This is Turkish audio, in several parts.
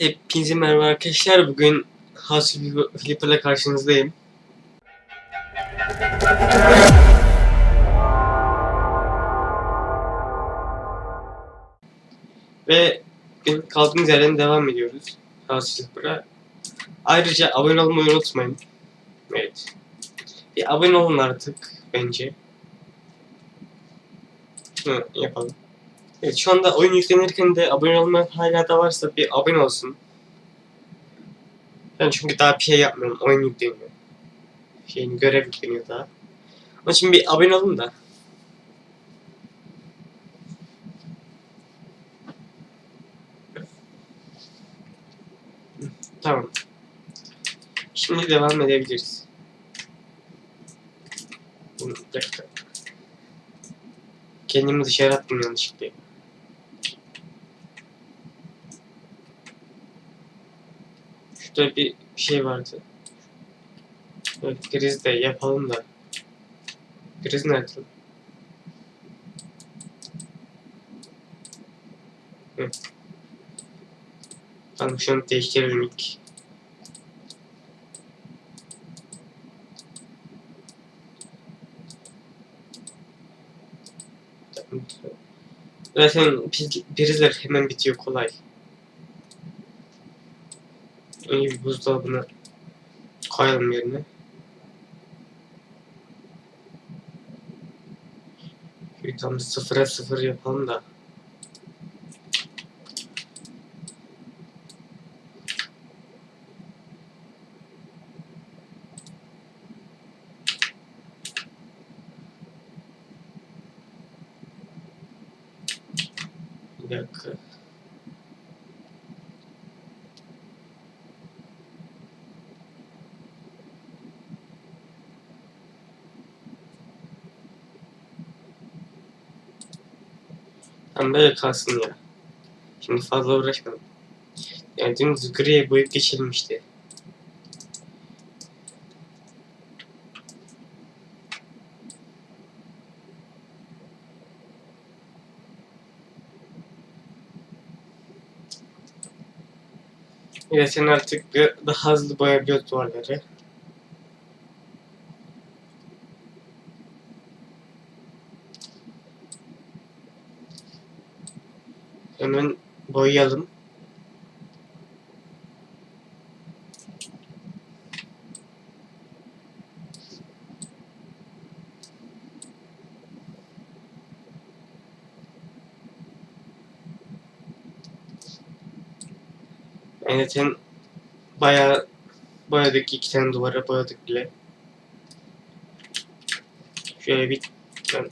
Hepinize merhaba arkadaşlar. Bugün House Flipper'la karşınızdayım. Ve bugün kaldığımız yerden devam ediyoruz. House Flipper'a. Ayrıca abone olmayı unutmayın. Evet. Bir abone olun artık bence. Hı, yapalım. Evet şu anda oyun yüklenirken de abone olmayan hala da varsa bir abone olsun. Ben çünkü daha bir şey yapmıyorum. Oyun yükleniyor. Şeyin görev yükleniyor daha. Onun için bir abone olun da. Tamam. Şimdi devam edebiliriz. Hı, Bir dakika. Kendimi dışarı attım yanlışlıkla. Şurada bir şey vardı. Evet, kriz de yapalım da. Kriz nerede? Hı. Şunu değiştirelim ilk. Zaten priz- prizler hemen bitiyor kolay. Önce buzdolabına koyalım yerine. Şöyle tam sıfıra sıfır yapalım da. Bir dakika. Tam böyle kalsın ya. Şimdi fazla uğraşmadım. Yani dümdüz griye boyup geçelim işte. Evet sen artık daha hızlı boyayabiliyoruz duvarları. Boyayalım. Yani zaten bayağı boyadık iki tane duvara boyadık bile. Şöyle bir ben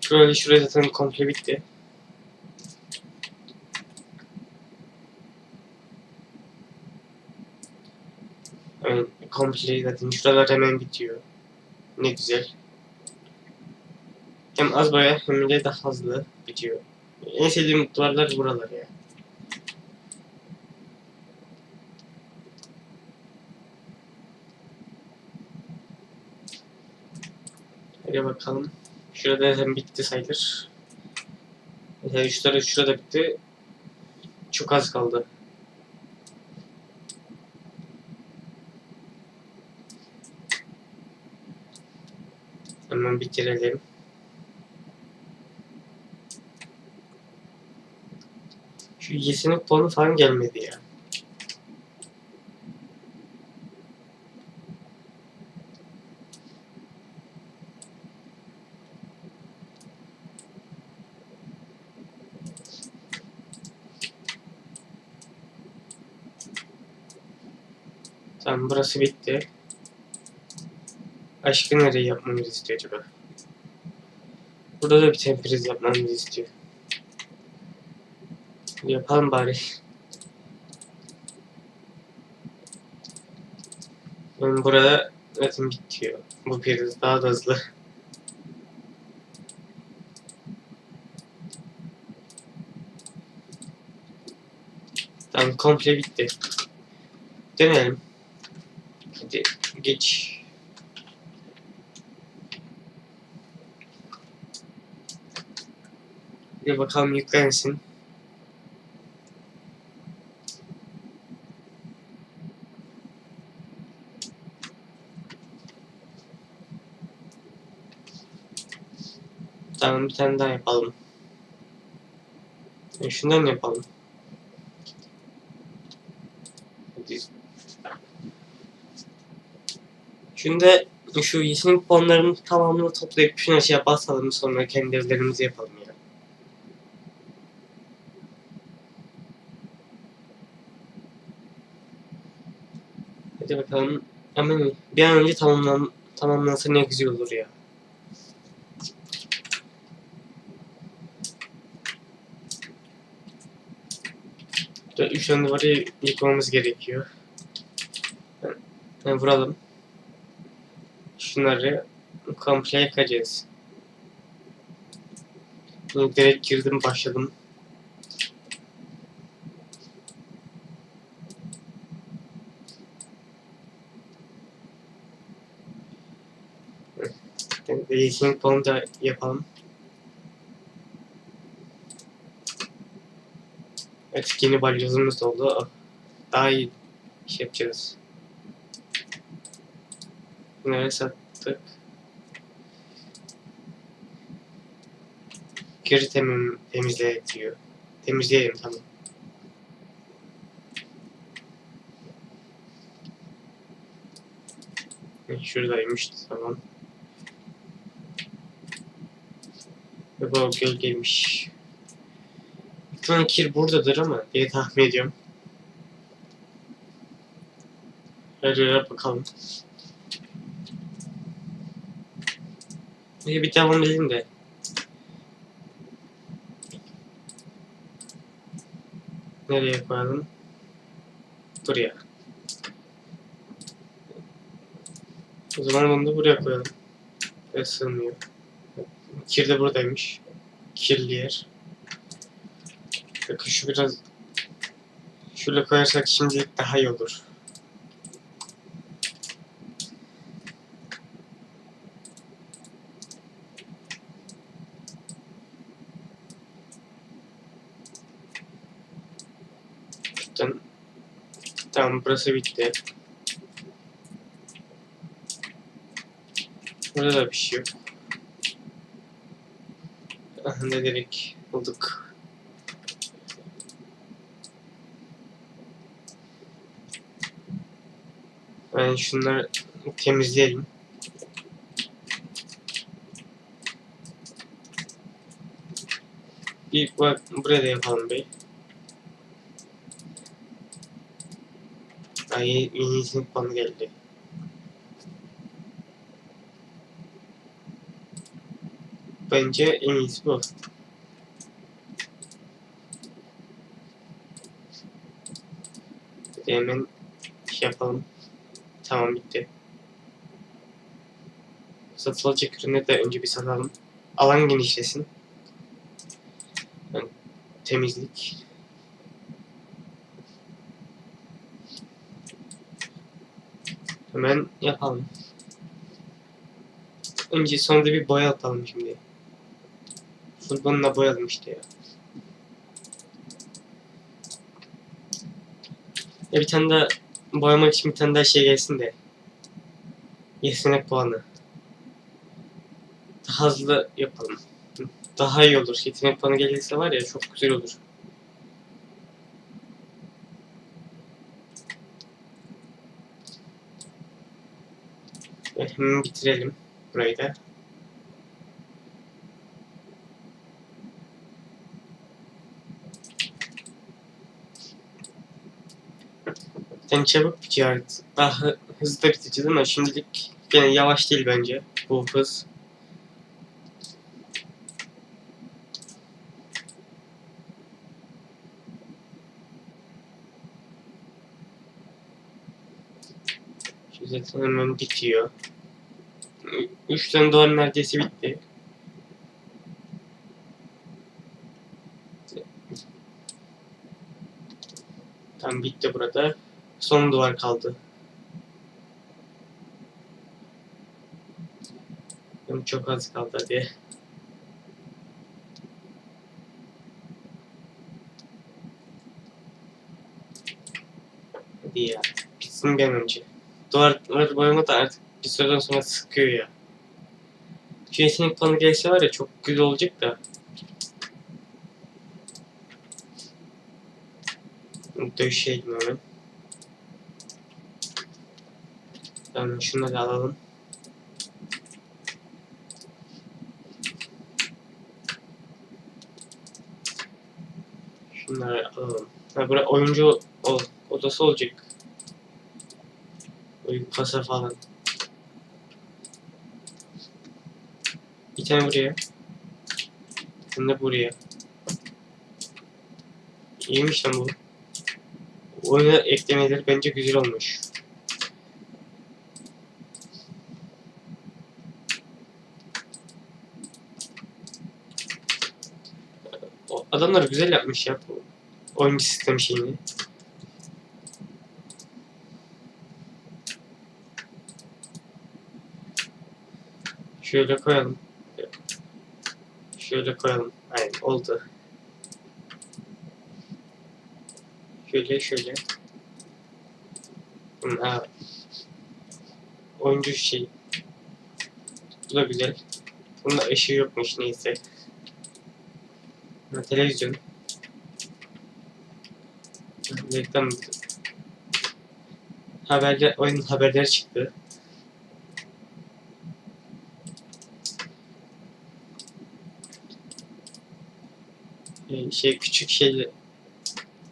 şöyle şuraya zaten komple bitti. Yani komple zaten şuralar hemen bitiyor. Ne güzel. Hem az boya hem de daha hızlı bitiyor. En sevdiğim duvarlar buralar ya. Hadi bakalım. Şurada zaten bitti sayılır. Mesela şurada, şurada bitti. Çok az kaldı. Hemen bitirelim. Şu yetenek puanı falan gelmedi ya. Tamam burası bitti. Aşkı nereye yapmamızı istiyor acaba? Burada da bir tempriz yapmamızı istiyor. Yapalım bari. Yani burada zaten bitiyor. Bu priz daha da hızlı. Tamam komple bitti. Dönelim. Hadi geç. Bir bakalım yüklensin. Tamam bir tane daha yapalım. E şundan yapalım. Şimdi şu yeşillik puanlarının tamamını toplayıp şuna şey yaparsalım sonra kendi evlerimizi yapalım. Hadi bakalım. Hemen bir an önce tamamlan tamamlansa ne güzel olur ya. Üç tane duvarı yıkmamız gerekiyor. Yani vuralım. Şunları komple yakacağız. Direkt girdim başladım. Racing falan da yapalım. Evet yeni balyozumuz da oldu. Daha iyi şey yapacağız. Bunları sattık. Geri temim, temizle diyor. Temizleyelim tamam. Şuradaymış tamam. Ve bu gölgeymiş. Kir buradadır ama diye tahmin ediyorum. Her yere bakalım. İyi bir devam edelim de. Nereye koyalım? Buraya. O zaman bunu da buraya koyalım. Ve sığmıyor. Kir de buradaymış. Kirli yer. Bakın şu biraz şöyle koyarsak şimdilik daha iyi olur. Şuradan Tamam burası bitti. Burada da bir şey yok. Ne dedik bulduk. Ben şunları temizleyelim. Bir bak buraya da yapalım bey. Ay yeni sınıf geldi. Bence en iyisi bu. Hadi hemen şey yapalım. Tamam bitti. Satılacak ürünü de önce bir satalım. Alan genişlesin. Yani temizlik. Hemen yapalım. Önce sonra bir boya atalım şimdi. Full bununla boyalım işte ya. Ya bir tane daha boyamak için bir tane daha şey gelsin de. Yetenek puanı. Daha hızlı yapalım. Daha iyi olur. Yetenek puanı gelirse var ya çok güzel olur. Hemen bitirelim burayı da. Sen çabuk bitiyor. Daha hı- hızlı biteceğiz ama şimdilik gene yavaş değil bence bu hız. Şu zaten hemen bitiyor. Ü- Üç tane duvar neredeyse bitti. Tam bitti burada. Son duvar kaldı. Çok az kaldı hadi. Hadi ya. Bitsin bir an önce. Duvar, duvar boyama da artık bir süreden sonra sıkıyor ya. Şu yetenek puanı gelse var ya çok güzel olacak da. Dövüşelim hemen. Tamam şunları alalım. Şunları alalım. Ha, buraya oyuncu ol, odası olacak. Oyun kasa falan. Bir tane buraya. Tane de buraya. İyiymiş lan bu. Oyuna eklemeleri bence güzel olmuş. O adamlar güzel yapmış ya bu oyun sistem şeyini. Şöyle koyalım. Şöyle koyalım. Aynen oldu. Şöyle şöyle. Ha. Oyuncu şey. Bu da güzel. Bunda ışığı yokmuş neyse. Ha, televizyon. Reklam. Haberler, oyunun haberleri çıktı. Ee, şey küçük şey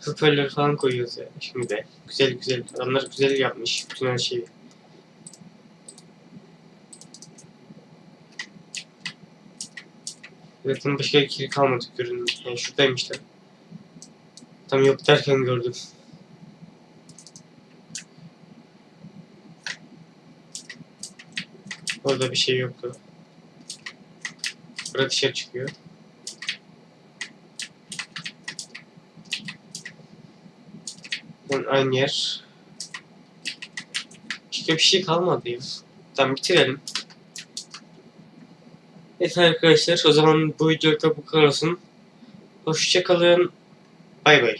hoparlör falan koyuyoruz ya şimdi. Güzel güzel. Adamlar güzel yapmış bütün her şeyi. Zaten başka kiri kalmadı görün. Yani şuradaymışlar. Tam yok derken gördüm. Orada bir şey yoktu. Burada dışarı çıkıyor. Yani aynı yer. Başka bir şey kalmadı ya. Tamam bitirelim. Evet arkadaşlar o zaman bu videoda bu kadar olsun. Hoşçakalın. Bay bay.